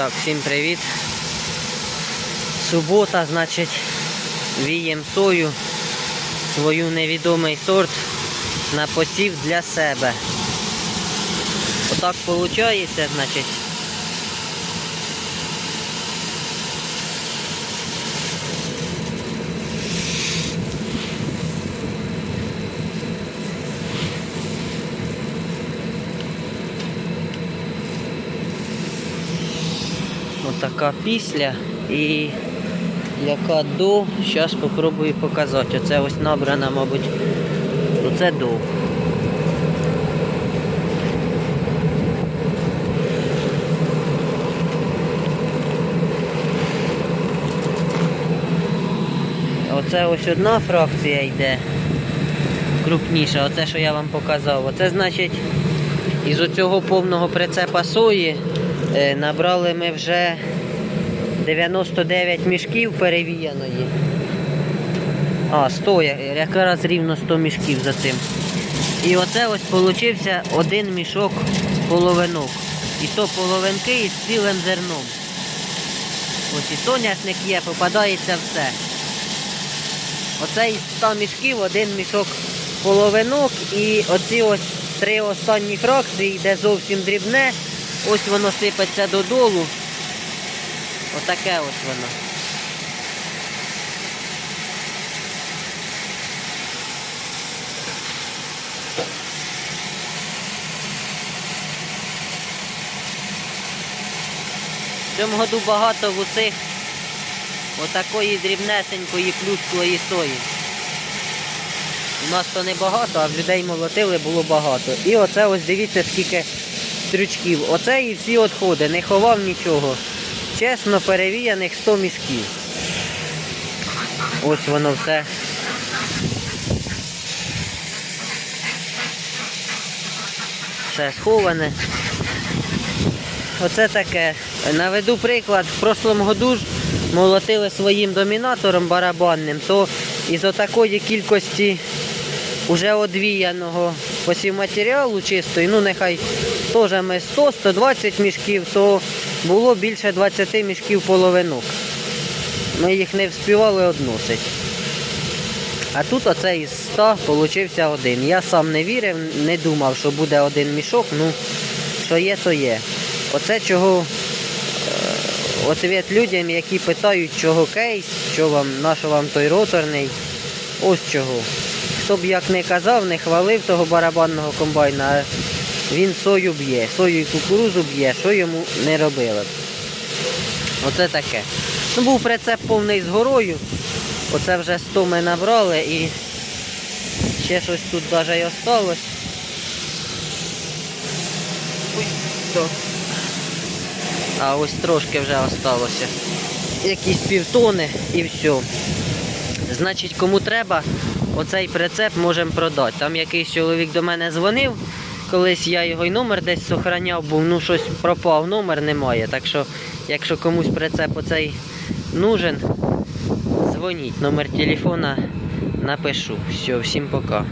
Так, всім привіт. Субота, значить, вієм сою, свою невідомий сорт на посів для себе. Отак виходить, значить. Отака після і яка до, зараз спробую показати. Оце ось набрана, мабуть, оце до. Оце ось одна фракція йде крупніша, оце що я вам показав. Оце значить із оцього повного прицепа сої набрали ми вже 99 мішків перевіяної. А, 100, якраз рівно 100 мішків за цим. І оце ось получився один мішок половинок. І то половинки із цілим зерном. Ось і соняшник є, попадається все. Оце із 100 мішків один мішок половинок і оці ось три останні фракції, де зовсім дрібне, ось воно сипеться додолу. Отаке ось воно. В цьому году багато в отакої дрібнесенької плюшкової сої. У нас то не багато, а в людей молотили було багато. І оце ось дивіться скільки стрючків. Оце і всі відходи, не ховав нічого. Чесно перевіяних 100 мішків. Ось воно все. Все сховане. Оце таке. Наведу приклад, в прошлому году ж молотили своїм домінатором барабанним, то із отакої кількості уже одвіяного посівматеріалу чистої, ну нехай теж ми 100-120 мішків, то було більше 20 мішків половинок. Ми їх не вспівали односити. А тут оце із 100 получився один. Я сам не вірив, не думав, що буде один мішок. Ну, що є, то є. Оце чого е, ответ людям, які питають, чого кейс, що вам, на що вам той роторний. Ось чого. Хто б як не казав, не хвалив того барабанного комбайна, він сою б'є, сою і кукурузу б'є, що йому не робили. Оце таке. Ну, був прицеп повний з горою. Оце вже 100 ми набрали і ще щось тут навіть і осталось. А ось трошки вже осталося. Якісь півтони і все. Значить, кому треба, оцей прицеп можемо продати. Там якийсь чоловік до мене дзвонив. Колись я його й номер десь сохраняв, був, ну щось пропав, номер немає. Так що, якщо комусь прицеп оцей нужен, дзвоніть. Номер телефона напишу. Все, всім пока.